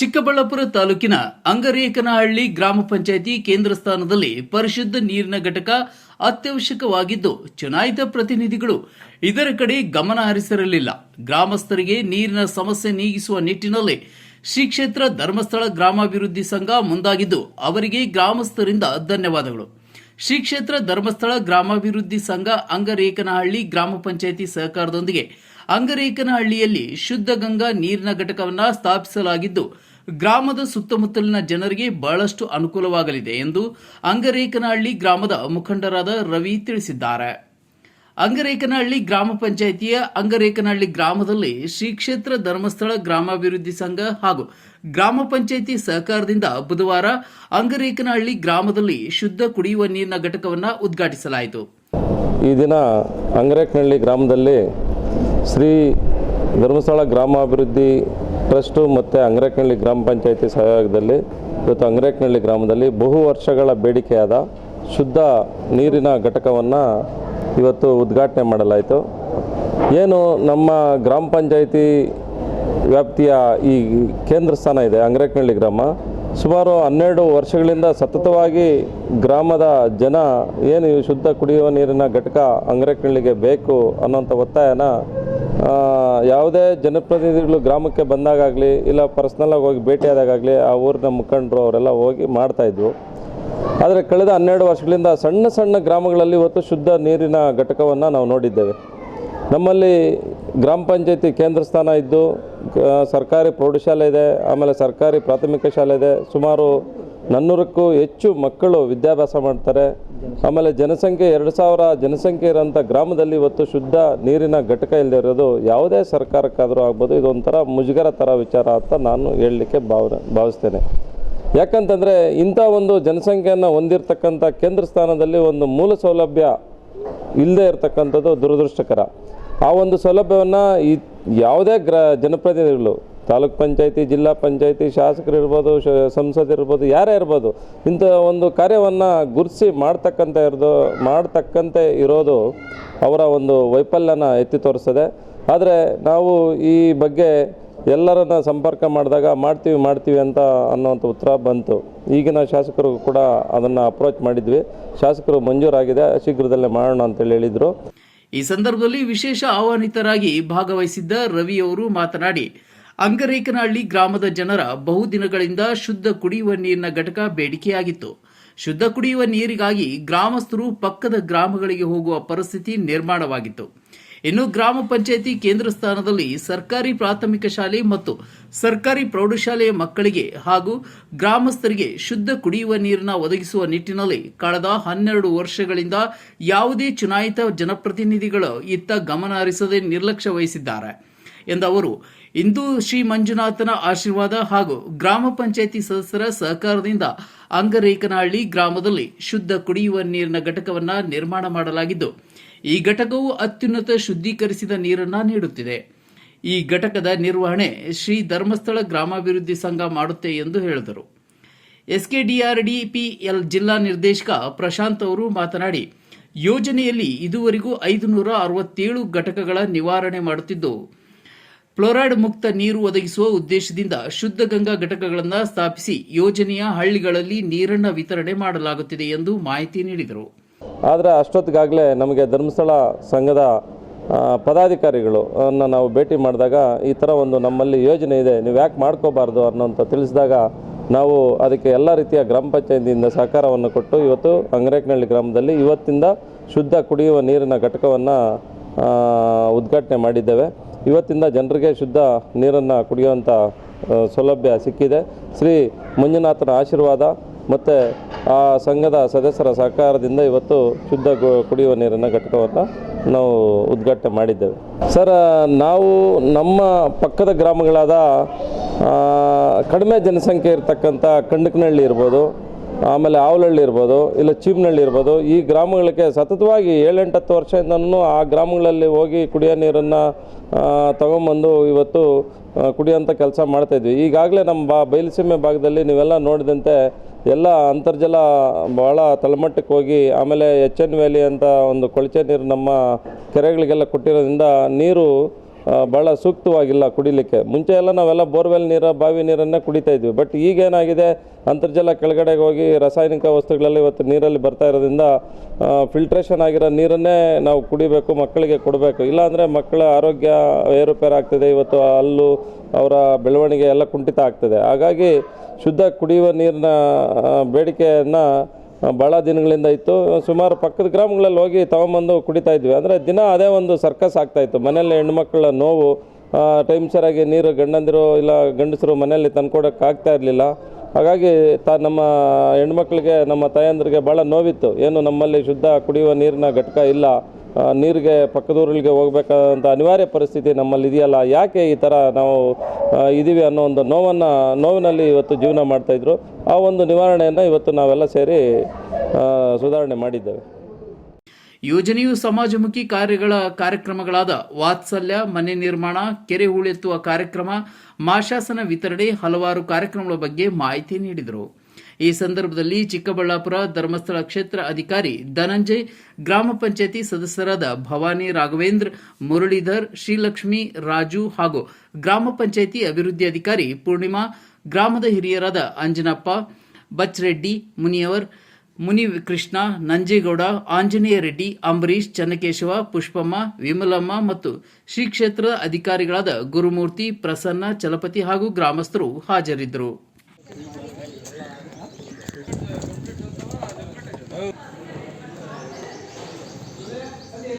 ಚಿಕ್ಕಬಳ್ಳಾಪುರ ತಾಲೂಕಿನ ಅಂಗರೇಕನಹಳ್ಳಿ ಗ್ರಾಮ ಪಂಚಾಯಿತಿ ಕೇಂದ್ರ ಸ್ಥಾನದಲ್ಲಿ ಪರಿಶುದ್ಧ ನೀರಿನ ಘಟಕ ಅತ್ಯವಶ್ಯಕವಾಗಿದ್ದು, ಚುನಾಯಿತ ಪ್ರತಿನಿಧಿಗಳು ಇದರ ಕಡೆ ಗಮನ ಹರಿಸಿರಲಿಲ್ಲ. ಗ್ರಾಮಸ್ಥರಿಗೆ ನೀರಿನ ಸಮಸ್ಯೆ ನೀಗಿಸುವ ನಿಟ್ಟಿನಲ್ಲಿ ಶ್ರೀ ಕ್ಷೇತ್ರ ಧರ್ಮಸ್ಥಳ ಗ್ರಾಮಾಭಿವೃದ್ಧಿ ಸಂಘ ಮುಂದಾಗಿದ್ದು, ಅವರಿಗೆ ಗ್ರಾಮಸ್ಥರಿಂದ ಧನ್ಯವಾದಗಳು. ಶ್ರೀ ಕ್ಷೇತ್ರ ಧರ್ಮಸ್ಥಳ ಗ್ರಾಮಾಭಿವೃದ್ಧಿ ಸಂಘ ಅಂಗರೇಕನಹಳ್ಳಿ ಗ್ರಾಮ ಪಂಚಾಯಿತಿ ಸಹಕಾರದೊಂದಿಗೆ ಅಂಗರೇಕನಹಳ್ಳಿಯಲ್ಲಿ ಶುದ್ಧ ಗಂಗಾ ನೀರಿನ ಘಟಕವನ್ನು ಸ್ಥಾಪಿಸಲಾಗಿದ್ದು ಗ್ರಾಮದ ಸುತ್ತಮುತ್ತಲಿನ ಜನರಿಗೆ ಬಹಳಷ್ಟು ಅನುಕೂಲವಾಗಲಿದೆ ಎಂದು ಅಂಗರೇಕನಹಳ್ಳಿ ಗ್ರಾಮದ ಮುಖಂಡರಾದ ರವಿ ತಿಳಿಸಿದ್ದಾರೆ. ಅಂಗರೇಕನಹಳ್ಳಿ ಗ್ರಾಮ ಪಂಚಾಯಿತಿಯ ಅಂಗರೇಕನಹಳ್ಳಿ ಗ್ರಾಮದಲ್ಲಿ ಶ್ರೀ ಕ್ಷೇತ್ರ ಧರ್ಮಸ್ಥಳ ಗ್ರಾಮಾಭಿವೃದ್ಧಿ ಸಂಘ ಹಾಗೂ ಗ್ರಾಮ ಪಂಚಾಯಿತಿ ಸಹಕಾರದಿಂದ ಬುಧವಾರ ಅಂಗರೇಕನಹಳ್ಳಿ ಗ್ರಾಮದಲ್ಲಿ ಶುದ್ಧ ಕುಡಿಯುವ ನೀರಿನ ಘಟಕವನ್ನು ಉದ್ಘಾಟಿಸಲಾಯಿತು. ಈ ದಿನ ಅಂಗರೇಕನಹಳ್ಳಿ ಗ್ರಾಮದಲ್ಲಿ ಶ್ರೀ ಧರ್ಮಸ್ಥಳ ಗ್ರಾಮಾಭಿವೃದ್ಧಿ ಟ್ರಸ್ಟು ಮತ್ತು ಅಂಗ್ರೇಕನಹಳ್ಳಿ ಗ್ರಾಮ ಪಂಚಾಯತಿ ಸಹಯೋಗದಲ್ಲಿ ಇವತ್ತು ಅಂಗ್ರೇಕನಹಳ್ಳಿ ಗ್ರಾಮದಲ್ಲಿ ಬಹು ವರ್ಷಗಳ ಬೇಡಿಕೆಯಾದ ಶುದ್ಧ ನೀರಿನ ಘಟಕವನ್ನು ಇವತ್ತು ಉದ್ಘಾಟನೆ ಮಾಡಲಾಯಿತು. ಏನು ನಮ್ಮ ಗ್ರಾಮ ಪಂಚಾಯತಿ ವ್ಯಾಪ್ತಿಯ ಈ ಕೇಂದ್ರ ಸ್ಥಾನ ಇದೆ ಅಂಗ್ರೇಕನಹಳ್ಳಿ ಗ್ರಾಮ. ಸುಮಾರು ಹನ್ನೆರಡು ವರ್ಷಗಳಿಂದ ಸತತವಾಗಿ ಗ್ರಾಮದ ಜನ ಏನು ಶುದ್ಧ ಕುಡಿಯುವ ನೀರಿನ ಘಟಕ ಅಂಗ್ರೇಕನಹಳ್ಳಿಗೆ ಬೇಕು ಅನ್ನೋಂಥ ಒತ್ತಾಯನ ಯಾವುದೇ ಜನಪ್ರತಿನಿಧಿಗಳು ಗ್ರಾಮಕ್ಕೆ ಬಂದಾಗಲಿ ಇಲ್ಲ ಪರ್ಸ್ನಲ್ಲಾಗಿ ಹೋಗಿ ಭೇಟಿಯಾದಾಗಲಿ ಆ ಊರಿನ ಮುಖಂಡರು ಅವರೆಲ್ಲ ಹೋಗಿ ಮಾಡ್ತಾಯಿದ್ರು ಆದರೆ ಕಳೆದ ಹನ್ನೆರಡು ವರ್ಷಗಳಿಂದ ಸಣ್ಣ ಸಣ್ಣ ಗ್ರಾಮಗಳಲ್ಲಿ ಇವತ್ತು ಶುದ್ಧ ನೀರಿನ ಘಟಕವನ್ನು ನಾವು ನೋಡಿದ್ದೇವೆ. ನಮ್ಮಲ್ಲಿ ಗ್ರಾಮ ಪಂಚಾಯತಿ ಕೇಂದ್ರ ಸ್ಥಾನ ಇದ್ದು ಸರ್ಕಾರಿ ಪ್ರೌಢಶಾಲೆ ಇದೆ, ಆಮೇಲೆ ಸರ್ಕಾರಿ ಪ್ರಾಥಮಿಕ ಶಾಲೆ ಇದೆ. ಸುಮಾರು ನಾನ್ನೂರಕ್ಕೂ ಹೆಚ್ಚು ಮಕ್ಕಳು ವಿದ್ಯಾಭ್ಯಾಸ ಮಾಡ್ತಾರೆ. ಆಮೇಲೆ ಜನಸಂಖ್ಯೆ ಎರಡು ಸಾವಿರ ಜನಸಂಖ್ಯೆ ಇರೋಂಥ ಗ್ರಾಮದಲ್ಲಿ ಇವತ್ತು ಶುದ್ಧ ನೀರಿನ ಘಟಕ ಇಲ್ಲದೆ ಇರೋದು ಯಾವುದೇ ಸರ್ಕಾರಕ್ಕಾದರೂ ಆಗ್ಬೋದು. ಇದೊಂಥರ ಮುಜುಗರ ಥರ ವಿಚಾರ ಅಂತ ನಾನು ಹೇಳಲಿಕ್ಕೆ ಭಾವ ಭಾವಿಸ್ತೇನೆ. ಯಾಕಂತಂದರೆ ಇಂಥ ಒಂದು ಜನಸಂಖ್ಯೆಯನ್ನು ಹೊಂದಿರತಕ್ಕಂಥ ಕೇಂದ್ರ ಸ್ಥಾನದಲ್ಲಿ ಒಂದು ಮೂಲ ಸೌಲಭ್ಯ ಇಲ್ಲದೆ ಇರತಕ್ಕಂಥದ್ದು ದುರದೃಷ್ಟಕರ. ಆ ಒಂದು ಸೌಲಭ್ಯವನ್ನು ಈ ಯಾವುದೇ ಗ್ರ, ಜನಪ್ರತಿನಿಧಿಗಳು ತಾಲೂಕ್ ಪಂಚಾಯತಿ, ಜಿಲ್ಲಾ ಪಂಚಾಯತಿ, ಶಾಸಕರು ಇರ್ಬೋದು, ಶ ಸಂಸದಿರ್ಬೋದು ಯಾರೇ ಇರ್ಬೋದು, ಇಂಥ ಒಂದು ಕಾರ್ಯವನ್ನು ಗುರುತಿಸಿ ಮಾಡ್ತಕ್ಕಂಥ ಇರೋದು ಮಾಡ್ತಕ್ಕಂತೆ ಇರೋದು ಅವರ ಒಂದು ವೈಫಲ್ಯನ ಎತ್ತಿ ತೋರಿಸ್ತದೆ. ಆದರೆ ನಾವು ಈ ಬಗ್ಗೆ ಎಲ್ಲರನ್ನ ಸಂಪರ್ಕ ಮಾಡಿದಾಗ ಮಾಡ್ತೀವಿ ಮಾಡ್ತೀವಿ ಅಂತ ಅನ್ನೋಂಥ ಉತ್ತರ ಬಂತು. ಈಗಿನ ಶಾಸಕರು ಕೂಡ ಅದನ್ನು ಅಪ್ರೋಚ್ ಮಾಡಿದ್ವಿ. ಶಾಸಕರು ಮಂಜೂರಾಗಿದೆ, ಶೀಘ್ರದಲ್ಲೇ ಮಾಡೋಣ ಅಂತೇಳಿ ಹೇಳಿದರು. ಈ ಸಂದರ್ಭದಲ್ಲಿ ವಿಶೇಷ ಆಹ್ವಾನಿತರಾಗಿ ಭಾಗವಹಿಸಿದ್ದ ರವಿಯವರು ಮಾತನಾಡಿ ಅಂಗರೇಕನಹಳ್ಳಿ ಗ್ರಾಮದ ಜನರ ಬಹುದಿನಗಳಿಂದ ಶುದ್ಧ ಕುಡಿಯುವ ನೀರಿನ ಘಟಕ ಬೇಡಿಕೆಯಾಗಿತ್ತು. ಶುದ್ಧ ಕುಡಿಯುವ ನೀರಿಗಾಗಿ ಗ್ರಾಮಸ್ಥರು ಪಕ್ಕದ ಗ್ರಾಮಗಳಿಗೆ ಹೋಗುವ ಪರಿಸ್ಥಿತಿ ನಿರ್ಮಾಣವಾಗಿತ್ತು. ಇನ್ನು ಗ್ರಾಮ ಪಂಚಾಯಿತಿ ಕೇಂದ್ರ ಸ್ಥಾನದಲ್ಲಿ ಸರ್ಕಾರಿ ಪ್ರಾಥಮಿಕ ಶಾಲೆ ಮತ್ತು ಸರ್ಕಾರಿ ಪ್ರೌಢಶಾಲೆಯ ಮಕ್ಕಳಿಗೆ ಹಾಗೂ ಗ್ರಾಮಸ್ಥರಿಗೆ ಶುದ್ಧ ಕುಡಿಯುವ ನೀರನ್ನು ಒದಗಿಸುವ ನಿಟ್ಟಿನಲ್ಲಿ ಕಳೆದ ಹನ್ನೆರಡು ವರ್ಷಗಳಿಂದ ಯಾವುದೇ ಚುನಾಯಿತ ಜನಪ್ರತಿನಿಧಿಗಳು ಇತ್ತ ಗಮನ ಹರಿಸದೆ ನಿರ್ಲಕ್ಷ್ಯ ವಹಿಸಿದ್ದಾರೆ. ಎಂದ ಅವರು ಇಂದು ಶ್ರೀ ಮಂಜುನಾಥನ ಆಶೀರ್ವಾದ ಹಾಗೂ ಗ್ರಾಮ ಪಂಚಾಯಿತಿ ಸದಸ್ಯರ ಸಹಕಾರದಿಂದ ಅಂಗರೇಕನಹಳ್ಳಿ ಗ್ರಾಮದಲ್ಲಿ ಶುದ್ಧ ಕುಡಿಯುವ ನೀರಿನ ಘಟಕವನ್ನು ನಿರ್ಮಾಣ ಮಾಡಲಾಗಿದ್ದು, ಈ ಘಟಕವು ಅತ್ಯುನ್ನತ ಶುದ್ಧೀಕರಿಸಿದ ನೀರನ್ನು ನೀಡುತ್ತಿದೆ. ಈ ಘಟಕದ ನಿರ್ವಹಣೆ ಶ್ರೀ ಧರ್ಮಸ್ಥಳ ಗ್ರಾಮಾಭಿವೃದ್ಧಿ ಸಂಘ ಮಾಡುತ್ತೆ ಎಂದು ಹೇಳಿದರು. ಎಸ್ಕೆಡಿಆರ್ಡಿಪಿಎಲ್ ಜಿಲ್ಲಾ ನಿರ್ದೇಶಕ ಪ್ರಶಾಂತ್ ಅವರು ಮಾತನಾಡಿ, ಯೋಜನೆಯಲ್ಲಿ ಇದುವರೆಗೂ ಐದು ನೂರ ಅರವತ್ತೇಳು ಘಟಕಗಳ ನಿವಾರಣೆ ಮಾಡುತ್ತಿದ್ದು ಫ್ಲೋರೈಡ್ ಮುಕ್ತ ನೀರು ಒದಗಿಸುವ ಉದ್ದೇಶದಿಂದ ಶುದ್ಧ ಗಂಗಾ ಘಟಕಗಳನ್ನು ಸ್ಥಾಪಿಸಿ ಯೋಜನೆಯ ಹಳ್ಳಿಗಳಲ್ಲಿ ನೀರನ್ನು ವಿತರಣೆ ಮಾಡಲಾಗುತ್ತಿದೆ ಎಂದು ಮಾಹಿತಿ ನೀಡಿದರು. ಆದರೆ ಅಷ್ಟೊತ್ತಿಗಾಗಲೇ ನಮಗೆ ಧರ್ಮಸ್ಥಳ ಸಂಘದ ಪದಾಧಿಕಾರಿಗಳು ನಾವು ಭೇಟಿ ಮಾಡಿದಾಗ ಈ ಥರ ಒಂದು ನಮ್ಮಲ್ಲಿ ಯೋಜನೆ ಇದೆ, ನೀವು ಯಾಕೆ ಮಾಡ್ಕೋಬಾರ್ದು ಅನ್ನೋಂಥ ತಿಳಿಸಿದಾಗ ನಾವು ಅದಕ್ಕೆ ಎಲ್ಲ ರೀತಿಯ ಗ್ರಾಮ ಪಂಚಾಯತಿಯಿಂದ ಸಹಕಾರವನ್ನು ಕೊಟ್ಟು ಇವತ್ತು ಅಂಗರೇಕನಹಳ್ಳಿ ಗ್ರಾಮದಲ್ಲಿ ಇವತ್ತಿಂದ ಶುದ್ಧ ಕುಡಿಯುವ ನೀರಿನ ಘಟಕವನ್ನು ಉದ್ಘಾಟನೆ ಮಾಡಿದ್ದೇವೆ. ಇವತ್ತಿಂದ ಜನರಿಗೆ ಶುದ್ಧ ನೀರನ್ನು ಕುಡಿಯುವಂಥ ಸೌಲಭ್ಯ ಸಿಕ್ಕಿದೆ. ಶ್ರೀ ಮಂಜುನಾಥನ ಆಶೀರ್ವಾದ ಮತ್ತು ಆ ಸಂಘದ ಸದಸ್ಯರ ಸಹಕಾರದಿಂದ ಇವತ್ತು ಶುದ್ಧ ಕುಡಿಯುವ ನೀರಿನ ಘಟಕವನ್ನು ನಾವು ಉದ್ಘಾಟನೆ ಮಾಡಿದ್ದೇವೆ. ಸರ್ ನಾವು ನಮ್ಮ ಪಕ್ಕದ ಗ್ರಾಮಗಳಾದ ಕಡಿಮೆ ಜನಸಂಖ್ಯೆ ಇರತಕ್ಕಂಥ ಕಂಡಕನಹಳ್ಳಿ ಇರ್ಬೋದು ಆಮೇಲೆ ಆವಲಹಳ್ಳಿ ಇರ್ಬೋದು, ಇಲ್ಲ ಚೀಮ್ನಹಳ್ಳಿ ಇರ್ಬೋದು, ಈ ಗ್ರಾಮಗಳಿಗೆ ಸತತವಾಗಿ ಏಳೆಂಟು ಹತ್ತು ವರ್ಷದಿಂದನೂ ಆ ಗ್ರಾಮಗಳಲ್ಲಿ ಹೋಗಿ ಕುಡಿಯೋ ನೀರನ್ನು ತಗೊಂಬಂದು ಇವತ್ತು ಕುಡಿಯೋಂಥ ಕೆಲಸ ಮಾಡ್ತಾಯಿದ್ವಿ ಈಗಾಗಲೇ ನಮ್ಮ ಬಾ ಬಯಲುಸೀಮೆ ಭಾಗದಲ್ಲಿ ನೀವೆಲ್ಲ ನೋಡಿದಂತೆ ಎಲ್ಲ ಅಂತರ್ಜಲ ಭಾಳ ತಳಮಟ್ಟಕ್ಕೆ ಹೋಗಿ, ಆಮೇಲೆ ಎಚ್ ಎನ್ ವ್ಯಾಲಿ ಅಂತ ಒಂದು ಕೊಳಚೆ ನೀರು ನಮ್ಮ ಕೆರೆಗಳಿಗೆಲ್ಲ ಕೊಟ್ಟಿರೋದ್ರಿಂದ ನೀರು ಭಾಳ ಸೂಕ್ತವಾಗಿಲ್ಲ ಕುಡಿಲಿಕ್ಕೆ. ಮುಂಚೆ ಎಲ್ಲ ನಾವೆಲ್ಲ ಬೋರ್ವೆಲ್ ನೀರು, ಬಾವಿ ನೀರನ್ನೇ ಕುಡಿತಾ ಇದ್ವಿ. ಬಟ್ ಈಗೇನಾಗಿದೆ, ಅಂತರ್ಜಲ ಕೆಳಗಡೆಗೆ ಹೋಗಿ ರಾಸಾಯನಿಕ ವಸ್ತುಗಳೆಲ್ಲ ಇವತ್ತು ನೀರಲ್ಲಿ ಬರ್ತಾ ಇರೋದ್ರಿಂದ ಫಿಲ್ಟ್ರೇಷನ್ ಆಗಿರೋ ನೀರನ್ನೇ ನಾವು ಕುಡಿಬೇಕು, ಮಕ್ಕಳಿಗೆ ಕೊಡಬೇಕು. ಇಲ್ಲಾಂದರೆ ಮಕ್ಕಳ ಆರೋಗ್ಯ ಏರುಪೇರು ಆಗ್ತದೆ. ಇವತ್ತು ಹಲ್ಲು, ಅವರ ಬೆಳವಣಿಗೆ ಎಲ್ಲ ಕುಂಠಿತ ಆಗ್ತದೆ. ಹಾಗಾಗಿ ಶುದ್ಧ ಕುಡಿಯುವ ನೀರಿನ ಬೇಡಿಕೆಯನ್ನು ಭಾಳ ದಿನಗಳಿಂದ ಇತ್ತು. ಸುಮಾರು ಪಕ್ಕದ ಗ್ರಾಮಗಳಲ್ಲಿ ಹೋಗಿ ತಗೊಂಬಂದು ಕುಡಿತಾ ಇದ್ವಿ. ಅಂದರೆ ದಿನ ಅದೇ ಒಂದು ಸರ್ಕಸ್ ಆಗ್ತಾಯಿತ್ತು ಮನೆಯಲ್ಲಿ ಹೆಣ್ಮಕ್ಳ ನೋವು ಟೈಮ್ ಸರಿಯಾಗಿ ನೀರು ಗಂಡಂದಿರು ಇಲ್ಲ ಗಂಡಸರು ಮನೆಯಲ್ಲಿ ತಂದ್ಕೊಡೋಕೆ ಆಗ್ತಾ ಇರಲಿಲ್ಲ. ಹಾಗಾಗಿ ತ, ನಮ್ಮ ಹೆಣ್ಮಕ್ಳಿಗೆ, ನಮ್ಮ ತಾಯಂದ್ರಿಗೆ ಭಾಳ ನೋವಿತ್ತು. ಏನು ನಮ್ಮಲ್ಲಿ ಶುದ್ಧ ಕುಡಿಯುವ ನೀರಿನ ಘಟಕ ಇಲ್ಲ. ನೀರಿಗೆ ಪಕ್ಕದೂರಿಗೆ ಹೋಗ್ಬೇಕಂತ ಅನಿವಾರ್ಯ ಪರಿಸ್ಥಿತಿ ನಮ್ಮಲ್ಲಿ ಇದೆಯಲ್ಲ ಯಾಕೆ ಈ ಥರ ನಾವು ಇದ್ದೀವಿ ಅನ್ನೋ ಒಂದು ನೋವನ್ನು, ನೋವಿನಲ್ಲಿ ಇವತ್ತು ಜೀವನ ಮಾಡ್ತಾಯಿದ್ರು ಆ ಒಂದು ನಿವಾರಣೆಯನ್ನು ಇವತ್ತು ನಾವೆಲ್ಲ ಸೇರಿ ಸುಧಾರಣೆ ಮಾಡಿದ್ದೇವೆ. ಯೋಜನೆಯು ಸಮಾಜಮುಖಿ ಕಾರ್ಯಗಳ ಕಾರ್ಯಕ್ರಮಗಳಾದ ವಾತ್ಸಲ್ಯ, ಮನೆ ನಿರ್ಮಾಣ, ಕೆರೆ ಹೂಳೆತ್ತುವ ಕಾರ್ಯಕ್ರಮ ಮಾಶಾಸನ ವಿತರಣೆ, ಹಲವಾರು ಕಾರ್ಯಕ್ರಮಗಳ ಬಗ್ಗೆ ಮಾಹಿತಿ ನೀಡಿದರು. ಈ ಸಂದರ್ಭದಲ್ಲಿ ಚಿಕ್ಕಬಳ್ಳಾಪುರ ಧರ್ಮಸ್ಥಳ ಕ್ಷೇತ್ರ ಅಧಿಕಾರಿ ಧನಂಜಯ್, ಗ್ರಾಮ ಪಂಚಾಯತಿ ಸದಸ್ಯರಾದ ಭವಾನಿ ರಾಘವೇಂದ್ರ, ಮುರಳೀಧರ್, ಶ್ರೀಲಕ್ಷ್ಮಿ, ರಾಜು ಹಾಗೂ ಗ್ರಾಮ ಪಂಚಾಯತಿ ಅಭಿವೃದ್ಧಿ ಅಧಿಕಾರಿ ಪೂರ್ಣಿಮಾ, ಗ್ರಾಮದ ಹಿರಿಯರಾದ ಅಂಜನಪ್ಪ, ಬಚ್ರೆಡ್ಡಿ, ಮುನಿಯವರ್ ಮುನಿ ಕೃಷ್ಣ ನಂಜೇಗೌಡ, ಆಂಜನೇಯ ರೆಡ್ಡಿ ಅಂಬರೀಶ್ ಚನ್ನಕೇಶವ, ಪುಷ್ಪಮ್ಮ, ವಿಮಲಮ್ಮ ಮತ್ತು ಶ್ರೀ ಕ್ಷೇತ್ರದ ಅಧಿಕಾರಿಗಳಾದ ಗುರುಮೂರ್ತಿ, ಪ್ರಸನ್ನ, ಚಲಪತಿ ಹಾಗೂ ಗ್ರಾಮಸ್ಥರು ಹಾಜರಿದ್ದರು. Oh.